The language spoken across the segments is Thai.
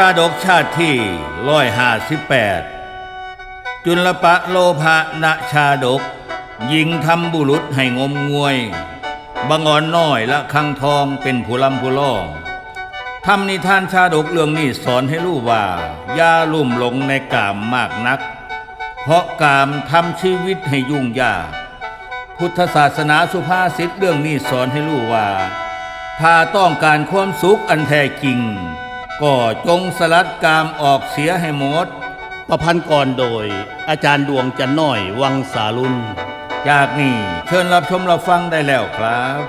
ชาดกชาติที่ร้อยห้าสิบแปดจุลปะโลภะนะชาดก ยิงทำบุรุษให้งมงวยบังอ่อนน้อยละคังทองเป็นผู้ลำผู้ล่องทำนิทานชาดกเรื่องนี้สอนให้รู้ว่าอย่าลุ่มหลงในกามมากนัก เพราะกามทำชีวิตให้ยุ่งยาก พุทธศาสนาสุภาษิตเรื่องนี้สอนให้รู้ว่า ถ้าต้องการความสุขอันแท้จริง ก็จงสลัดกามออกเสียให้หมด ประพันธ์กรโดย อาจารย์ดวงจันน้อยวังสาลุนจากนี้เชิญรับชมรับฟังได้แล้วครับ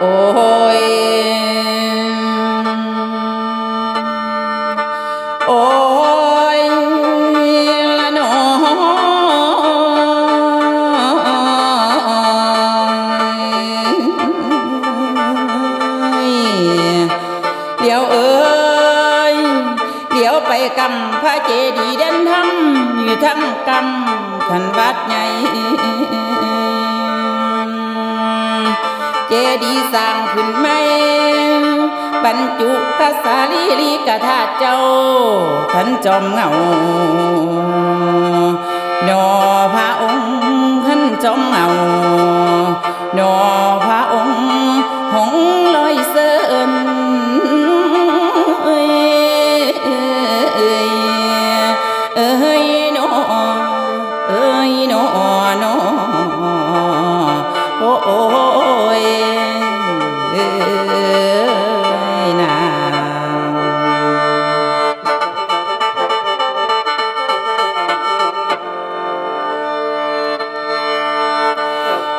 โอ้ย ทั้งกำขันวัดใหญ่เจดีสร้างขึ้นไหม่บรรจุพระสารีริกธาตุเจ้าขันจอมเงานอพระ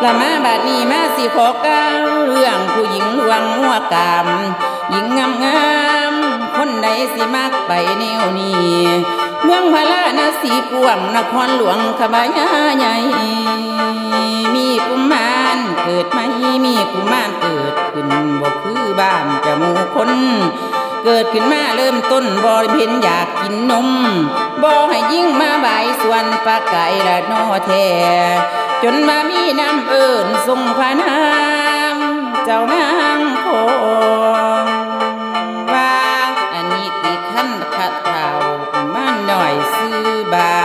ละมาบาดนี้มาสิขอกาวเรื่องผู้หญิงลวงมัวกาม หญิงงามงามคนใดสิมักไปแนวนี้เมืองพาราณสีกวงนครหลวงขบายาใหญ่ มีกุมารเกิดไหมมีกุมารเกิดขึ้นบ่คือบ้านจะมูคนเกิดขึ้นมาเริ่มต้นบ่เพ็นอยากกินนมบ่ให้ยิ่งมาบายส่วนปลาไก่ละนอแท้ จนมามีน้ำเอิญทรงพระนามเจ้านางคงว่าอันนี้ติขั้นขัดเท่ามาหน่อยซื้อบา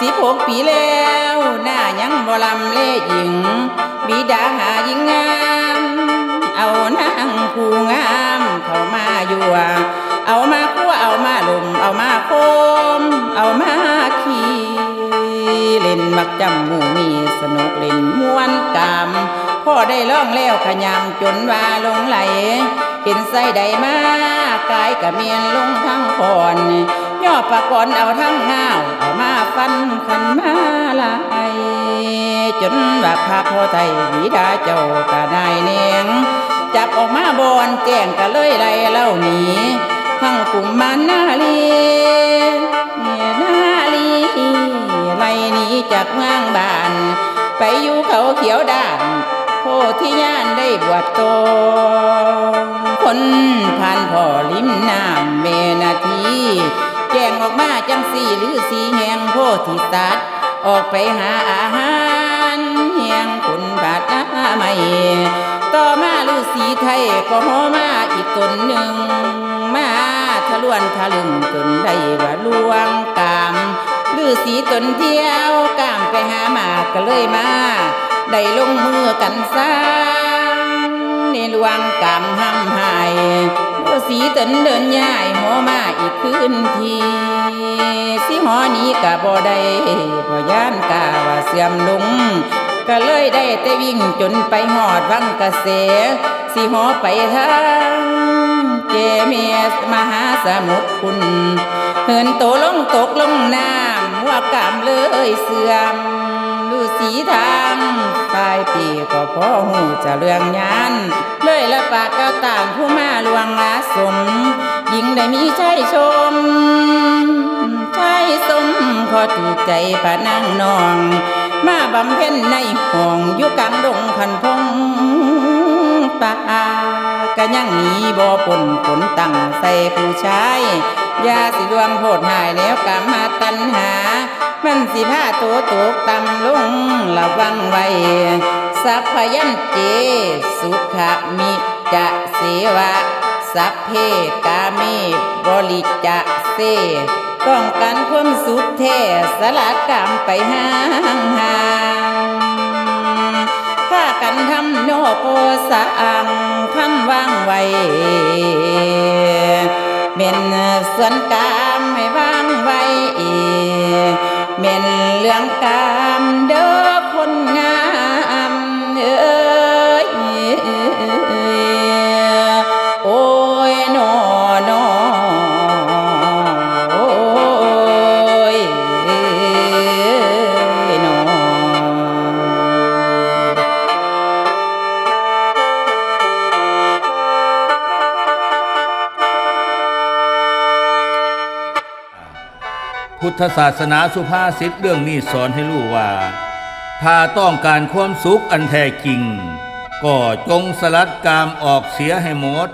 สิบหกปีแล้วหน้ายังบ่ลำเล่หญิง บิดาหาหญิงงาม เอานางผู้งามเข้ามาอยู่เอามาคั่วเอามาลุมเอามาโคม เอามาขี่ เล่นมักจำหมู่มีสนุกเล่นม่วนกามพ่อได้ล่องแล้วขยำจนว่าลงไหล เห็นใส่ใดมากายกะเมียนลงทั้งคอนย่อปากอนเอาทั้งเงาวเอามาฟันขันมาลายจนว่าพระพ่อไทยวิดาเจ้ากะนายเนียงจับออกมาบอนแจ้งกะเลยไล่เล่าหนีทั้งกลุ่มมันนา เมืองบาน ไปอยู่เขาเขียวด่านโพธิญาณได้บวชโตคนผ่านพ่อลิมน้ำเมนาทีแจ้งออกมาจังสี่หรือสีแหงโพธิสัตว์ออกไปหาอาหารเฮียงคุณบาดนาไม่ ต่อมาฤาษีไทยก็หอมาอีกตนหนึ่ง มาทะลวนทะลึงจนได้ว่าลวงกาม ฤาษีตนเดียวกามไปหาหมากก็เลยมา ได้ลงมือกันสร้างในหลวงกามห้ำหายฤาษีตนเดินย้ายหอมาอีกคืนทีสิหอนี้กะบ่ได้พอย่านกาว่าเสื่อมลงก็เลยได้แต่วิ่งจนไปหอดวังกะเสสิหอไปทางเจเมียสมหาสมุทรคุณเหินโตลงตกลงน้ำ ว่ากามเลยเสื่อมดูสีทางฝ่ายปีก็พอหูจะเรื่องยานเลยละปากก็ต่างผู้มาลวงอาสมหญิงได้มีใจชมใจสมพอถูกใจพระนางนอง มาบำเพ็ญในห้องอยู่กลางดงคันพง ป่ากะยังหนีบ่ปนผลตั้งใส่ผู้ชายยาสิดวงโพดหายแล้วกามาตันหา มันสิพาตัวตกต่ำลงระวังไว้สัพพยัญเจ สุขมิจะเสวะ สัพเพกามิบริจะเสต้องการความสุขแท้สลัดกรรมไปห่างห่างำโนโปสังคำว่างไว้เป็นส่วนกามให้ว่างไว้เป็นเรื่องกามเด้อ พุทธศาสนาสุภาษิตเรื่องนี้สอนให้รู้ว่า ถ้าต้องการความสุขอันแท้จริง ก็จงสลัดกามออกเสียให้หมด